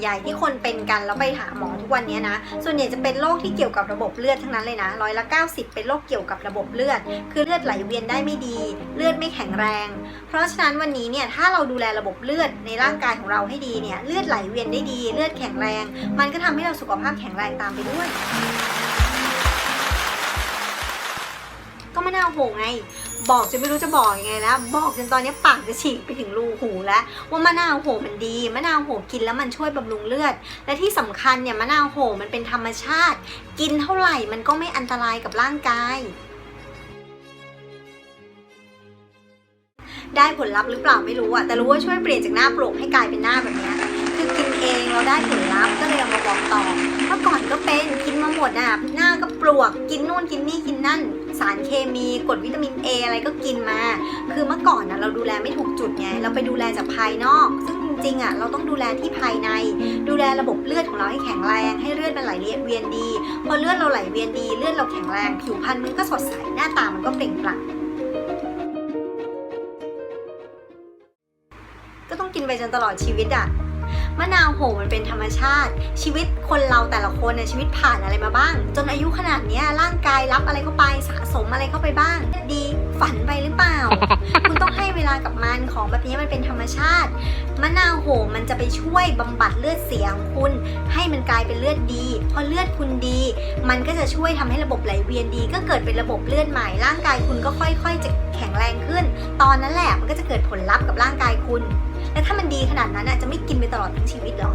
ใหญ่ที่คนเป็นกันแล้วไปหาหมอทุกวันนี้นะ ส่วนใหญ่จะเป็นโรคที่เกี่ยวกับระบบเลือดทั้งนั้นเลยนะร้อยละ 90 เป็นโรคเกี่ยวกับระบบเลือด คือเลือดไหลเวียนได้ไม่ดี เลือดไม่แข็งแรง เพราะฉะนั้นวันนี้เนี่ยถ้าเราดูแลระบบเลือดในร่างกายของเราให้ดีเนี่ยเลือดไหลเวียนได้ดี เลือดแข็งแรง มันก็ทำให้เราสุขภาพแข็งแรงตามไปด้วยก็มะนาวโหไง บอกจนไม่รู้จะบอกยังไงแล้ว บอกจนตอนนี้ปากจะฉีกไปถึงรูหูแล้ว ว่ามะนาวโหมันดี มะนาวโหกินแล้วมันช่วยบำรุงเลือด และที่สำคัญเนี่ยมะนาวโหมันเป็นธรรมชาติ กินเท่าไหร่มันก็ไม่อันตรายกับร่างกายได้ผลลัพธ์หรือเปล่าไม่รู้อะแต่รู้ว่าช่วยเปลี่ยนจากหน้าโปร่งให้กลายเป็นหน้าแบบนี้คือกินเองเราได้ผล หมดอะหน้าก็ปลวกกินนู่นกินนี่กินนั่น สารเคมีกรดวิตามิน A อะไรก็กินมา คือเมื่อก่อนนะเราดูแลไม่ถูกจุดไง เราไปดูแลจากภายนอก ซึ่งจริงๆอะเราต้องดูแลที่ภายใน ดูแลระบบเลือดของเราให้แข็งแรงให้เลือดมันไหลเวียนดี พอเลือดเราไหลเวียนดี เลือดเราแข็งแรง ผิวพรรณมันก็สดใสหน้าตามันก็เปล่งปลั่งก็ต้องกินไปจนตลอดชีวิตอะ มะนาวโหมันเป็นธรรมชาติ ชีวิตคนเราแต่ละคนเนี่ยชีวิตผ่านอะไรมาบ้าง จนอายุขนาดเนี้ยร่างกายรับอะไรเข้าไปสะสมอะไรเข้าไปบ้าง ดีฝันไปหรือเปล่า คุณต้องให้เวลากับมันของแบบนี้มันเป็นธรรมชาติมะนาวโหมันจะไปช่วยบำบัดเลือดเสียของคุณ ให้มันกลายเป็นเลือดดีพอเลือดคุณดี มันก็จะช่วยทำให้ระบบไหลเวียนดี ก็เกิดเป็นระบบเลือดใหม่ ร่างกายคุณก็ค่อย ๆ จะแข็งแรงขึ้น ตอนนั้นแหละมันก็จะเกิดผลลัพธ์กับร่างกายคุณแล้วถ้ามัน ดีขนาดนั้นอะจะไม่กินไปตลอดทั้งชีวิตหรอ